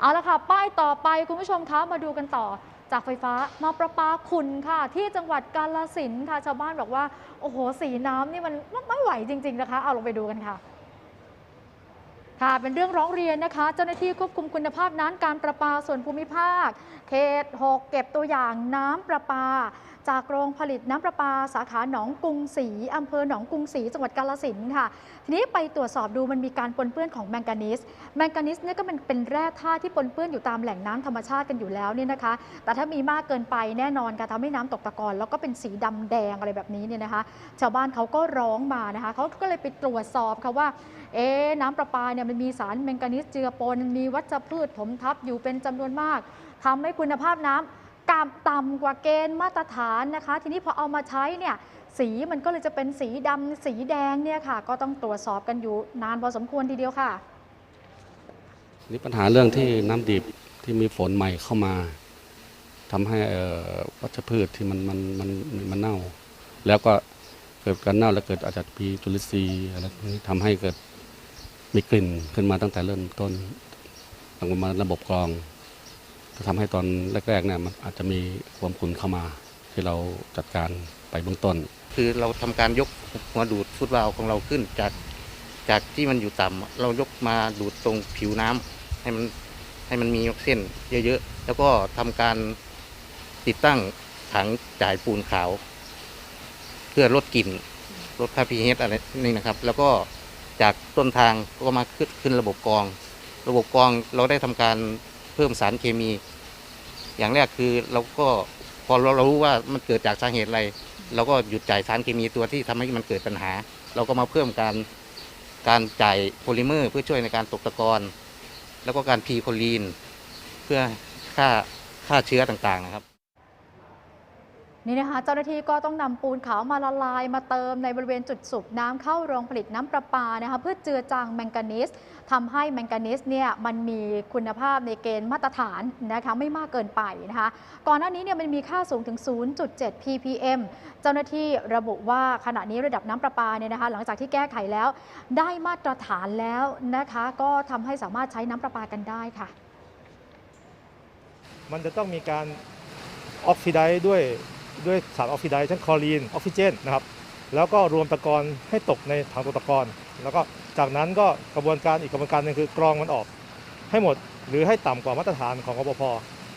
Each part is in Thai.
เอาละค่ะ ป้ายต่อไปคุณผู้ชมคะมาดูกันต่อ จากไฟฟ้ามาประปาคุณค่ะ ที่จังหวัดกาลสินค่ะ ชาวบ้านบอกว่า โอ้โห สีน้ำนี่มันไม่ไหวจริง ๆนะคะ เอาลงไปดูกันค่ะ ค่ะ เป็นเรื่องร้องเรียนนะคะ เจ้าหน้าที่ควบคุมคุณภาพน้ำการประปาส่วนภูมิภาค เขต 6 เก็บตัวอย่างน้ำประปา จากโรงผลิตน้ำประปาสาขาหนองกรุงศรีอำเภอหนองกรุงศรีจังหวัดกาฬสินค่ะ ทีนี้ไปตรวจสอบดูมันมีการปนเปื้อนของแมงกานีสแมงกานีสเนี่ยก็มันเป็นแร่ธาตุที่ปนเปื้อนอยู่ตามแหล่งน้ำธรรมชาติกันอยู่แล้วเนี่ยนะคะ แต่ถ้ามีมากเกินไปแน่นอนค่ะทำให้น้ำตกตะกอนแล้วก็เป็นสีดำแดงอะไรแบบนี้เนี่ยนะคะ ชาวบ้านเขาก็ร้องมานะคะเขาก็เลยไปตรวจสอบค่ะว่าเอ๊น้ำประปาเนี่ยมันมีสารแมงกานีสเจือปนมีวัชพืชถมทับอยู่เป็นจำนวนมากทำให้คุณภาพน้ำ กำต่ำกว่าเกณฑ์มาตรฐานนะคะ ทีนี้พอเอามาใช้เนี่ยสีมันก็เลยจะเป็นสีดำสีแดงเนี่ยค่ะ ก็ต้องตรวจสอบกันอยู่นานพอสมควรทีเดียวค่ะนี่ปัญหาเรื่องที่น้ำดิบที่มีฝนใหม่เข้ามาทำให้วัชพืชที่มันมันมันมันเน่า แล้วก็เกิดการเน่าแล้วเกิดอาจจะมีจุลินทรีย์อะไรนี้ทำให้เกิดมีกลิ่นขึ้นมาตั้งแต่เริ่มต้นตั้งแต่มาระบบกรอง ทำให้ตอนแรกๆเนี่ยมันอาจจะมีความขุ่นเข้ามาที่เราจัดการไปเบื้องต้น คือเราทำการยกหัวดูดฟุตวาลของเราขึ้นจากจากที่มันอยู่ต่ำเรายกมาดูดตรงผิวน้ำให้มันให้มันมีเส้นเยอะๆ แล้วก็ทำการติดตั้งถังจ่ายปูนขาว เพื่อลดกลิ่นลดค่า pH อะไรนี่นะครับ แล้วก็จากต้นทางก็มาขึ้นขึ้นระบบกรอง ระบบกรองเราได้ทำการ พิ่มสารเคมี อย่างแรกคือเราก็พอเราเรารู้ว่ามันเกิดจากสาเหตุอะไรเราก็หยุดจ่ายสารเคมีตัวที่ทำให้มันเกิดปัญหา เราก็มาเพิ่มการการจ่ายโพลิเมอร์เพื่อช่วยในการตกตะกอนแล้วก็การพีโคลีน เพื่อฆ่าฆ่าเชื้อต่างๆนะครับ นี่นะคะเจ้าหน้าที่ก็ต้องนำปูนขาวมาละลายมาเติมในบริเวณจุดสูบน้ำเข้าโรงผลิตน้ำประปานะคะเพื่อเจือจางแมงกานีสทำให้แมงกานีสเนี่ยมันมีคุณภาพในเกณฑ์มาตรฐานนะคะไม่มากเกินไปนะคะก่อนหน้านี้เนี่ยมันมีค่าสูงถึง 0.7 ppm เจ้าหน้าที่ระบุว่าขณะนี้ระดับน้ำประปาเนี่ยนะคะหลังจากที่แก้ไขแล้ว ได้มาตรฐานแล้วนะคะก็ทำให้สามารถใช้น้ำประปากันได้ค่ะ มันจะต้องมีการออกซิไดซ์ด้วย ด้วยสารออกซิไดซ์ทั้งคลอรีนออกซิเจนนะครับแล้วก็รวมตะกอนให้ตกในถังตกตะกอนแล้วก็จากนั้นก็กระบวนการอีกกระบวนการหนึงคือกรองมันออก ให้หมดหรือให้ต่ำกว่ามาตรฐานของกบพ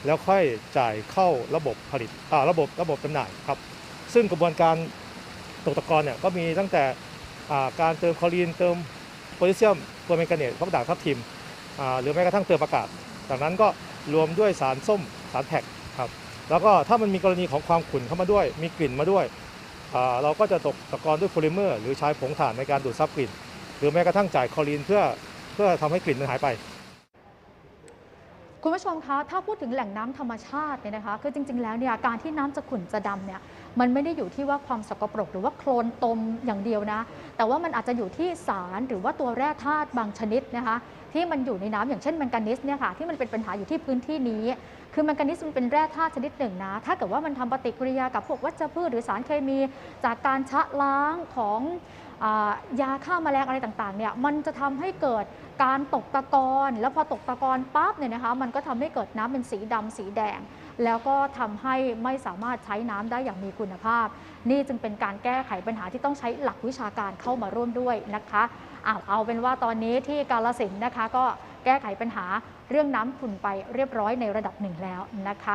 แล้วค่อยจ่ายเข้าระบบผลิตอ่าระบบระบบจำหน่ายครับ ซึ่งกระบวนการตกตะกอนเนี่ยก็มีตั้งแต่อ่าการเติมคลอรีนเติมโพแทสเซียมตัวแมกาเนตพักด่างทับทิมอ่าหรือแม้กระทั่งเติมอากาศ จากนั้นก็รวมด้วยสารส้มสารแท็กครับ แล้วก็ถ้ามันมีกรณีของความขุ่นเข้ามาด้วย มีกลิ่นมาด้วยเราก็จะตกตะกอนด้วยโพลิเมอร์ หรือใช้ผงถ่านในการดูดซับกลิ่น หรือแม้กระทั่งจ่ายคลอรีนเพื่อเพื่อทำให้กลิ่นมันหายไป คุณผู้ชมคะ ถ้าพูดถึงแหล่งน้ำธรรมชาติเนี่ยนะคะ คือจริง ๆ แล้วเนี่ยการที่น้ำจะขุ่นจะดำเนี่ย มันไม่ได้อยู่ที่ว่าความสกปรก หรือว่าโคลนตมอย่างเดียวนะ แต่ว่ามันอาจจะอยู่ที่สารหรือว่าตัวแร่ธาตุบางชนิดนะคะที่มันอยู่ในน้ำอย่างเช่นแมงกานีสเนี่ยค่ะที่มันเป็นปัญหาอยู่ที่พื้นที่นี้ คือแมงกานีสมันเป็นแร่ธาตุชนิดหนึ่งนะ ถ้าเกิดว่ามันทำปฏิกิริยากับพวกวัชพืชหรือสารเคมี จากการชะล้างของยาฆ่าแมลงอะไรต่างๆเนี่ยมันจะทำให้เกิดการตกตะกอนแล้วพอตกตะกอนปั๊บเนี่ยนะคะมันก็ทำให้เกิดน้ำเป็นสีดำสีแดงแล้วก็ทำให้ไม่สามารถใช้น้ำได้อย่างมีคุณภาพ นี่จึงเป็นการแก้ไขปัญหาที่ต้องใช้หลักวิชาการเข้ามาร่วมด้วยนะคะเอาเอาเป็นว่าตอนนี้ที่กาลสินนะคะก็แก้ไขปัญหาเรื่องน้ำขุ่นไปเรียบร้อยในระดับหนึ่งแล้วนะคะ